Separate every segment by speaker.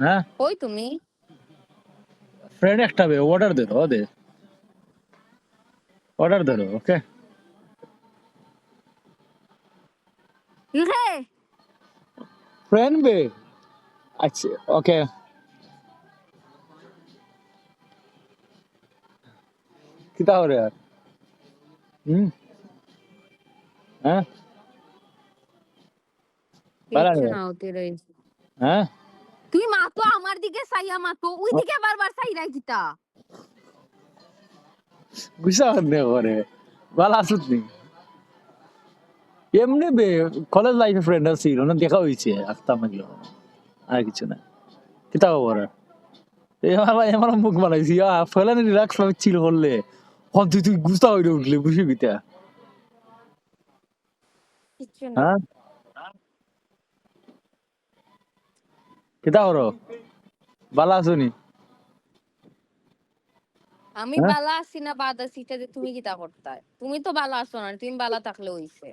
Speaker 1: হ্যাঁ?
Speaker 2: ওই তুমি।
Speaker 1: ফ্রেন্ড একটা বে অর্ডার দে। দাও দে অর্ডার দাও ওকে ফ্রেন্ড বে? আচ্ছা ওকে কি
Speaker 2: हो
Speaker 1: रहा
Speaker 2: है हम्म हाँ
Speaker 1: बड़ा
Speaker 2: তুই মাতো আমার দিকে চাইয়া মাতো ওই দিকে বারবার চাইরা কিতা
Speaker 1: বুঝা নে করে ভালো আসুত নি? এমনি বে কলেজ লাইফে ফ্রেন্ড ছিল না দেখা হয়েছে আসতাম এগুলো আর কিছু না। কিতা খবর? এই আমার আমার মুখ বানাইছি। আ ফেলানি রিল্যাক্স ভাবে চিল করলে হন তুই তুই গুস্তা হইলে উঠলে বুঝি হ্যাঁ? কিতা আছো নি?
Speaker 2: আমি? বালা আছি না বাদ আছি যে তুমি কিতা করতা? তুমি তো বালা আছো না তুমি বালা থাকলে হইছে।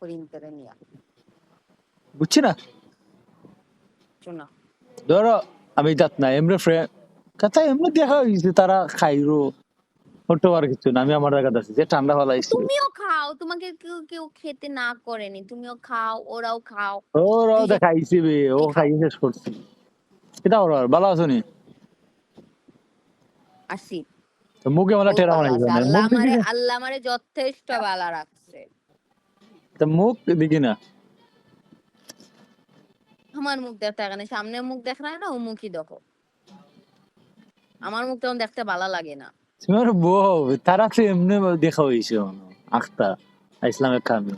Speaker 2: করিম করে নিয়া।
Speaker 1: বুঝছি না?
Speaker 2: কিছু না
Speaker 1: ধরো আমি যাত না এমনি ফ্রেন্ড কথা এমনি দেখা হয়েছে তারা খাইরো। হতে আর কিছু না আমি আমার জায়গাতে আছি যে ঠান্ডা
Speaker 2: তুমিও খাও তোমাকে কেউ কেউ খেতে না করেনি তুমিও খাও ওরাও খাও।
Speaker 1: ও র দেখাইছি বে ও খাই শেষ করছি। আর ভালো আছো নি?
Speaker 2: আসি।
Speaker 1: মুখে মানে টেরা
Speaker 2: আছে। আল্লাহ
Speaker 1: মুখ
Speaker 2: আমারে আল্লাহ আমারে যথেষ্ট ভালো রাখছে।
Speaker 1: তো মুখ দিকে না।
Speaker 2: আমার মুখ দেখতে এখানে সামনে মুখ দেখ না না ও মুখই দেখো। আমার মুখ তখন দেখতে ভালো লাগে না।
Speaker 1: তোমার বউ তারা তো এমনি দেখা হয়েছে আখতা ইসলামের কামে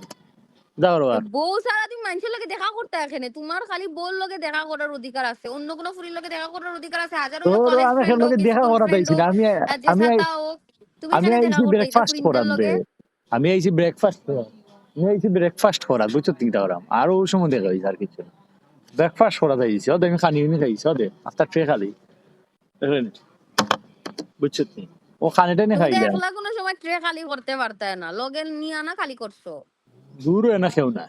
Speaker 2: বউ তুমি মানুষের লগে দেখা করতে এখানে তোমার খালি বউর লগে দেখা করার অধিকার আছে অন্য কোনো ফুরির লগে দেখা করার অধিকার আছে হাজারো
Speaker 1: আমি দেখা করা আমি আমি আমি আইছি ব্রেকফাস্ট করার আমি আইছি ব্রেকফাস্ট করার আমি আইছি ব্রেকফাস্ট করার বুঝছ তিনটা আর ওই সময় দেখা হয়েছে আর কিছু ব্রেকফাস্ট করা যাইছি ওদের আমি খানি নি খাইছি ওদের আফটার ট্রে খালি বুঝছ তুমি ও খানিটা
Speaker 2: একলা কোনো সময় ট্রে খালি করতে পারতে না। লগে নিয়ে আনা খালি করছ।
Speaker 1: দূর না খেও না।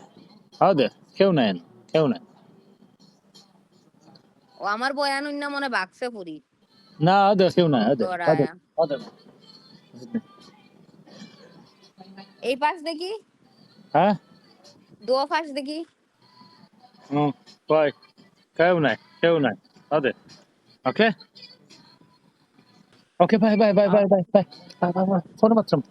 Speaker 1: ওদের খেও না এন খেও না।
Speaker 2: ও আমার বয়ান অন্য মনে বাকছে পুরি।
Speaker 1: না ওদের খেও না। ওদের ওদের
Speaker 2: এই পাশ দেখি।
Speaker 1: হ্যাঁ?
Speaker 2: দো পাশ দেখি।
Speaker 1: হুম কয়? কেউ নাই কেউ নাই ওদের ওকে? Okay, bye, bye, bye, bye, bye, bye, bye, bye, bye. Phone मत सुन